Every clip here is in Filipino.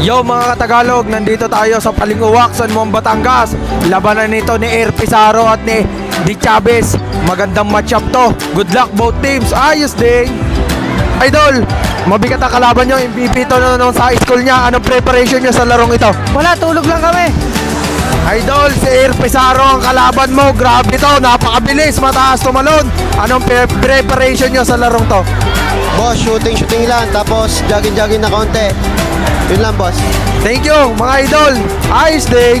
Yo mga Katagalog, nandito tayo sa Palinguwak, San Juan, Batangas. Labanan nito ni Air Pizarro at ni Di Chavez. Magandang matchup to. Good luck both teams. Ayos din. Idol, mabigat ang kalaban nyo. MVP to na nung sa school niya. Anong preparation nyo sa larong ito? Wala, tulog lang kami. Idol, si Air Pizarro ang kalaban mo. Grabe to, napakabilis, mataas tumalon. Anong pre- preparation nyo sa larong to? Boss, shooting, shooting lang. Tapos, jogging-jogging na konti. Yun lang, boss. Thank you, mga idol. Ayos din.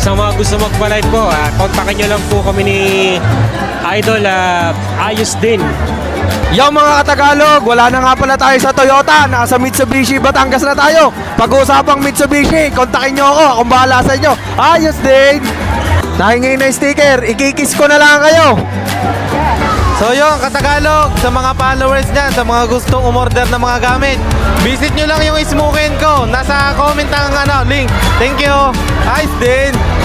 Sa mga gusto magpa-live po, ah, kontakin nyo lang po kami ni Idol ah, Ayos din. Yo mga Katagalog, wala na nga pala tayo sa Toyota, nasa Mitsubishi Batangas na tayo. Pag-uusapang Mitsubishi, kontakin nyo ako, akong bahala sa inyo. Ayos din! Nahingi na sticker, ikikis ko na lang kayo. So yun, Katagalog, sa mga followers niyan, sa mga gustong umorder ng mga gamit, visit nyo lang yung smokin ko. Nasa comment ang ano, link. Thank you. Ayos din.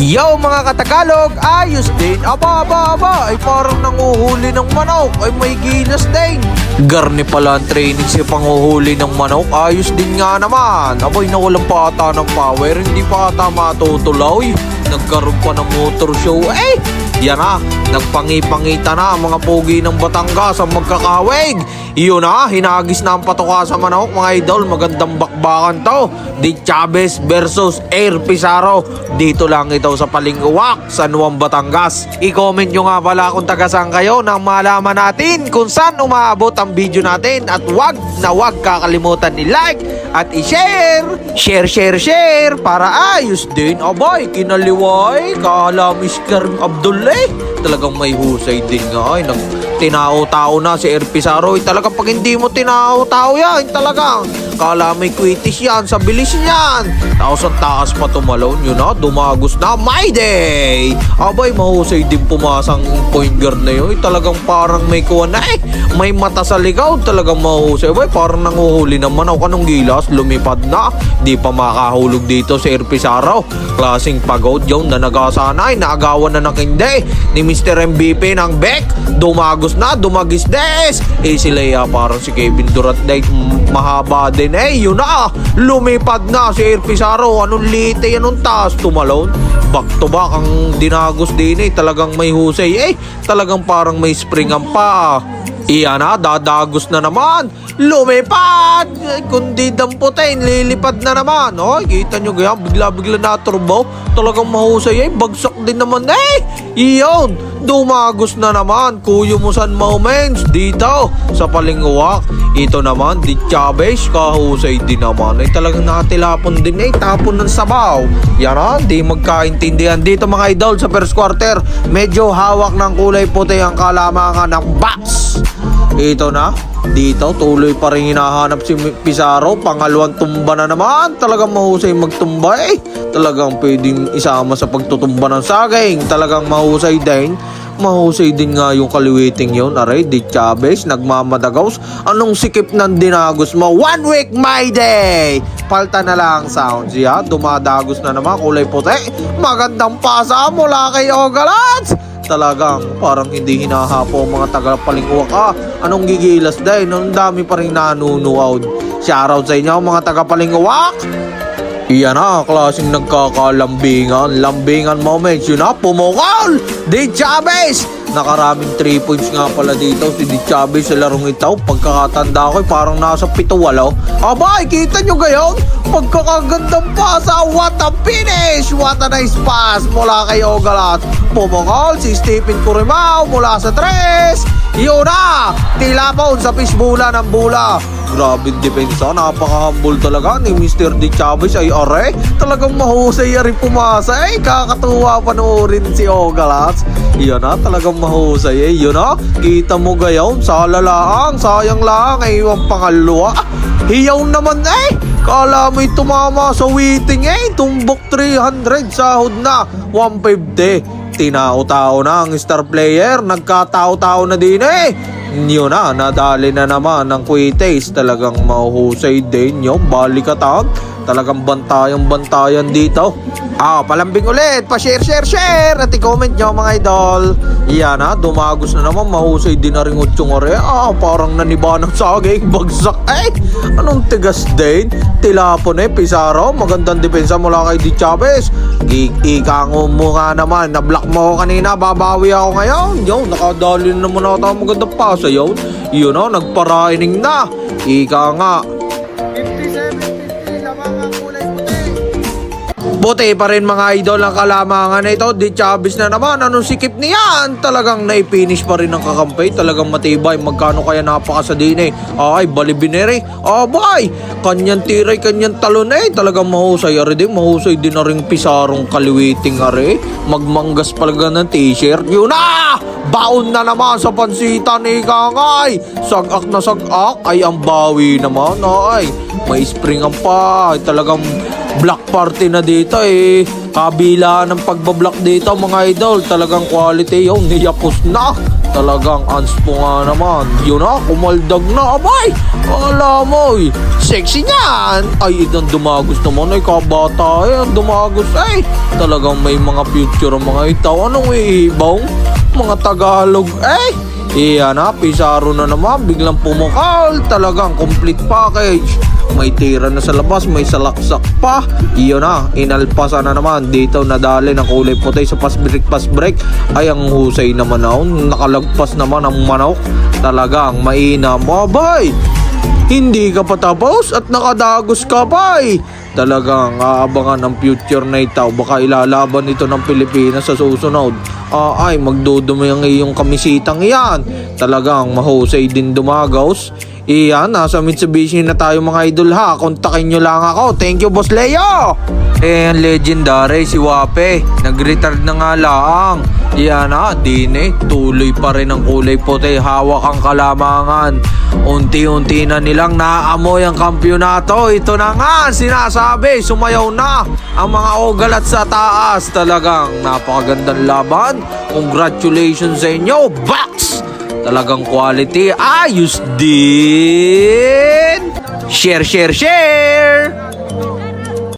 Yo mga Katagalog, ayos din. Aba, aba, aba, ay parang nanguhuli ng manok, ay may gilas din. Garni pala ang training si panguhuli ng manok, ayos din nga naman. Abay nawalan pa ata ng power, hindi pa ata matutulaw. Nagkaroon pa ng motor show, eh! Yan na, nagpangipangita na ang mga pogi ng Batangas ang magkakawig. Iyon na, hinagis na ang patuka sa manok mga idol. Magandang bakbakan to. Di Chavez versus Air Pizarro. Dito lang ito sa Palinguwak, San Juan, Batangas. I-comment nyo nga pala kung taga saan kayo nang malaman natin kung saan umaabot ang video natin. At wag na wag kakalimutan ni like at i-share. Share, share, share para ayos din. Abay, kinaliway. Kala Miss Karim Abdul eh. Talagang may husay din nga ay. Nag tinao-tao na si Air Pizarro. Eh, talagang pag hindi mo tinao-tao yan, talagang kala may kwitis yan sa bilis niyan. Tapos ang taas pa tumalon, yun na, dumagos na, my day! Abay, mahusay din pumasang point guard na yun. Eh, talagang parang may kuha na eh. May mata sa ligaw, talagang mahusay. Abay, parang nanguhuli naman ako kanong gilas, lumipad na. Di pa makahulog dito si Air Pizarro. Klaseng pagod yun na nagasanay, naagawan na ng hindi ni Mr. MVP ng Beck. Dumagos na, dumagis des. Eh sila ya, parang si Kevin Durant mahaba din. Eh, yun na, lumipad na si Air Pizarro. Anong lite, anong taas, tumalon. Back to back ang dinagos din eh. Talagang may husay. Eh, talagang parang may spring ang pa. Iyan na, dadagos na naman. Lumipad! Kundi damputin, lilipad na naman. Oh, kita nyo ganyan, bigla-bigla na turbo. Talagang mahusay eh, bagsak din naman eh. Iyon, dumagos na naman. Kuyo mo san moments dito sa Palinguwak. Ito naman, di Chavez, kahusay din naman. Ay talagang natilapon din eh, tapon ng sabaw. Yan ah, di magkaintindihan dito mga idol sa first quarter. Medyo hawak ng kulay puti ang kalamangan ng Bucks. Ito na, dito tuloy pa rin hinahanap si Pizarro. Pangalawang tumba na naman. Talagang mahusay magtumba eh. Talagang pwedeng isama sa pagtutumba ng saging. Talagang mahusay din. Mahusay din nga yung kaliwiting yun. Aray, di Chavez, nagmamadagaws. Anong sikip ng dinagos mo? One week, my day! Palta na lang sounds, ya. Dumadagos na naman, kulay puti. Magandang pasa mula kay Ogalats! Talagang parang hindi hinahapo ang mga taga Palinguwak. Ah, anong gigilas dahil? Ang dami pa rin nanunuaw. Shoutout sa inyo mga taga Palinguwak! Iyan na, klaseng nagkakalambingan. Lambingan moments, yun na, pumukol! Di Chavez! Nakaraming 3 points nga pala dito si Di Chavez sa larong ito. Pagkakatanda ko, eh, parang nasa 7-8. Abay, kita nyo gayon? Pagkakagandang pasa, what a finish! What a nice pass mula kay Ogalat. Pumukol si Stephen Curimao mula sa 3. Yun na! Tila sa fishbula ng bula. Grabe depensa, napaka-humble talaga ni Mr. Di Chavez ay are. Talagang mahusay rin pumasa eh. Kakatuwa panoorin si Ogalats. Yan na, talagang mahusay eh. Yun na, kita mo gayon, sa lalaang, sayang lang, ay iwang pangalawa. Hiyaw naman eh. Kala mo'y tumama sa waiting eh. Tumbok 300, sahod na 150. Tinao-tao na ang star player. Nagkatao-tao na din eh. Yun na, nadali na naman ng Quites. Talagang mahuhusay din yung balikatag. Talagang bantayan bantayan dito. Ah, palambing ulit. Pa-share, share, share. At i-comment nyo mga idol. Yan ha, dumagos na naman. Mahusay din na rin utsong ore. Ah, parang naniba ng saging. Bagsak. Eh, anong tigas din? Tilapon eh, Pizarro. Magandang depensa mula kay Di Chavez. Ikango mo nga naman. Na-block mo ako kanina. Babawi ako ngayon. Yo, nakadali na naman ata magandang pasa yun. Yun o, nagparaining na. Ika nga. Buti pa rin mga idol ang kalamangan na ito. Di Chavez na naman. Anong sikip niyan? Talagang naipinish pa rin ang kakampay. Talagang matibay. Magkano kaya napakasadine? Ay, balibinere. Abay! Kanyang tiray, kanyang talon eh. Talagang mahusay. Ari din, mahusay din na rin pisarong kaliwiting ari. Magmanggas palaga ng t-shirt. Yun na! Baon na naman sa pansitan ni Kangay. Sagak na sagak. Ay, ang bawi naman. Ay, may springan pa. Ay, talagang black party na dito eh. Kabila ng pagbablock dito mga idol. Talagang quality yun. Niyapos na. Talagang anspo nga naman. Yun na, kumaldag na. Abay! Wala mo eh. Sexy niyan. Ay, itong dumagos naman. Ay, kabata eh. Dumagos ay. Talagang may mga future mga itaw. Anong iibaw? Mga Tagalog eh. Iyan na, Pizarro na naman, biglang pumukal, talagang complete package. May tira na sa labas, may salaksak pa. Iyon na, inalpasa na naman. Dito nadali ng kulay puti sa pass break, pass break. Ay, ang husay naman na, nakalagpas naman ang manok. Talagang mainam. Abay! Hindi ka pa tapos at nakadagos ka pa. Talagang aabangan ang future na itaw. Baka ilalaban ito ng Pilipinas sa susunod. Ah, ay, magdudumi ang iyong kamisitang iyan. Talagang mahusay din dumagaws. Iyan, nasa Mitsubishi na tayo mga idol ha. Kontakin nyo lang ako. Thank you, Boss Leo! Eh, ang legendary si Wape. Nag-retard na nga laang. Iyan na, dine. Tuloy pa rin ang kulay puti. Hawak ang kalamangan. Unti-unti na nilang naaamoy ang kampyonato. Ito na nga, sinasabi. Sumayaw na ang mga ogalat sa taas. Talagang napakagandang laban. Congratulations sa inyo, Bucks! Talagang quality. Ayos din! Share, share, share!